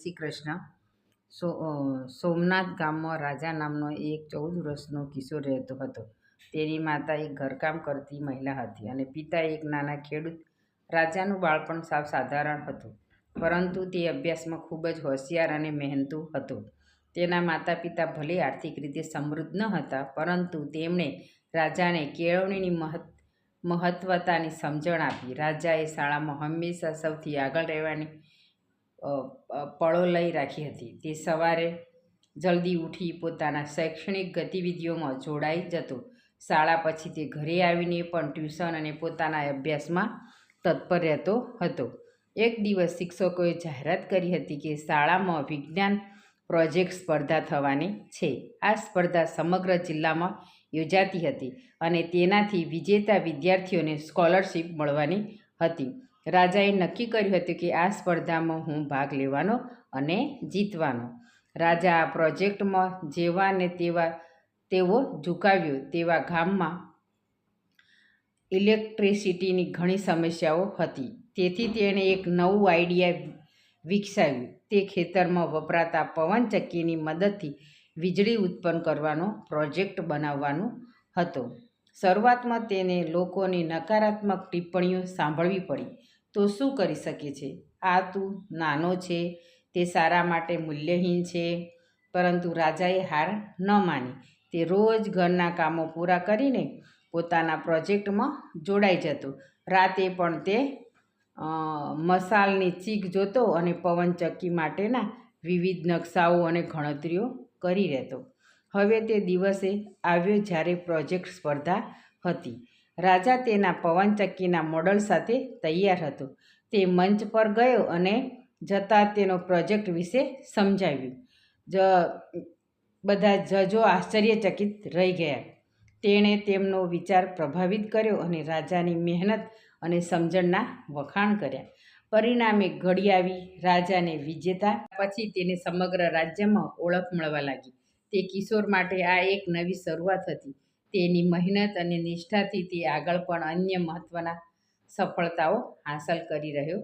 શ્રી કૃષ્ણ. સો સોમનાથ ગામમાં રાજા નામનો એક ચૌદ વર્ષનો કિશોર રહેતો હતો. તેની માતા એક ઘરકામ કરતી મહિલા હતી અને પિતા એક નાના ખેડૂત રાજાનું બાળપણ સાવ સાધારણ હતું. પરંતુ તે અભ્યાસમાં ખૂબ જ હોશિયાર અને મહેનતુ હતો. તેના માતા પિતા ભલે આર્થિક રીતે સમૃદ્ધ ન હતા, પરંતુ તેમણે રાજાને કેળવણીની મહત્, મહત્વતાની સમજણ આપી. રાજાએ શાળામાં હંમેશા સૌથી આગળ રહેવાની પળો લઈ રાખી હતી. તે સવારે જલ્દી ઉઠી પોતાના શૈક્ષણિક ગતિવિધિઓમાં જોડાઈ જતો. શાળા પછી તે ઘરે આવીને પણ ટ્યુશન અને પોતાના અભ્યાસમાં તત્પર રહેતો હતો. એક દિવસ શિક્ષકોએ જાહેરાત કરી હતી કે શાળામાં વિજ્ઞાન પ્રોજેક્ટ સ્પર્ધા થવાની છે. આ સ્પર્ધા સમગ્ર જિલ્લામાં યોજાતી હતી અને તેનાથી વિજેતા વિદ્યાર્થીઓને સ્કોલરશીપ મળવાની હતી. રાજાએ નક્કી કર્યું હતું કે આ સ્પર્ધામાં હું ભાગ લેવાનો અને જીતવાનો. રાજા આ પ્રોજેક્ટમાં જેવા ને તેવા તેઓ ઝુકાવ્યો તેવા ગામમાં ઇલેક્ટ્રિસિટીની ઘણી સમસ્યાઓ હતી. તેથી તેણે એક નવું આઈડિયા વિકસાવ્યું. તે ખેતરમાં વપરાતા પવનચક્કીની મદદથી વીજળી ઉત્પન્ન કરવાનો પ્રોજેક્ટ બનાવવાનો હતો. શરૂઆતમાં તેને લોકોની નકારાત્મક ટિપ્પણીઓ સાંભળવી પડી. તો શું કરી શકે છે આ તું નાનો છે, તે સારા માટે મૂલ્યહીન છે, પરંતુ રાજાએ હાર ન માની. તે રોજ ઘરના કામો પૂરા કરીને પોતાના પ્રોજેક્ટમાં જોડાઈ જતો. રાતે પણ તે મસાલની ચીક જોતો અને પવનચક્કી માટેના વિવિધ નકશાઓ અને ગણતરીઓ કરી રહેતો. હવે તે દિવસે આવ્યો જ્યારે પ્રોજેક્ટ સ્પર્ધા હતી. રાજા તેના પવનચક્કીના મોડલ સાથે તૈયાર હતો. તે મંચ પર ગયો અને જતાં તેનો પ્રોજેક્ટ વિશે સમજાવ્યું. જ, બધા જજો આશ્ચર્યચકિત રહી ગયા. તેણે તેમનો વિચાર પ્રભાવિત કર્યો અને રાજાની મહેનત અને સમજણના વખાણ કર્યા. પરિણામે ઘડી આવી, રાજાને વિજેતા પછી તેને સમગ્ર રાજ્યમાં ઓળખ મળવા લાગી. તે કિશોર માટે આ એક નવી શરૂઆત હતી. તેની મહેનત અને નિષ્ઠાથી તે આગળ પણ અન્ય મહત્ત્વના સફળતાઓ હાંસલ કરી રહ્યો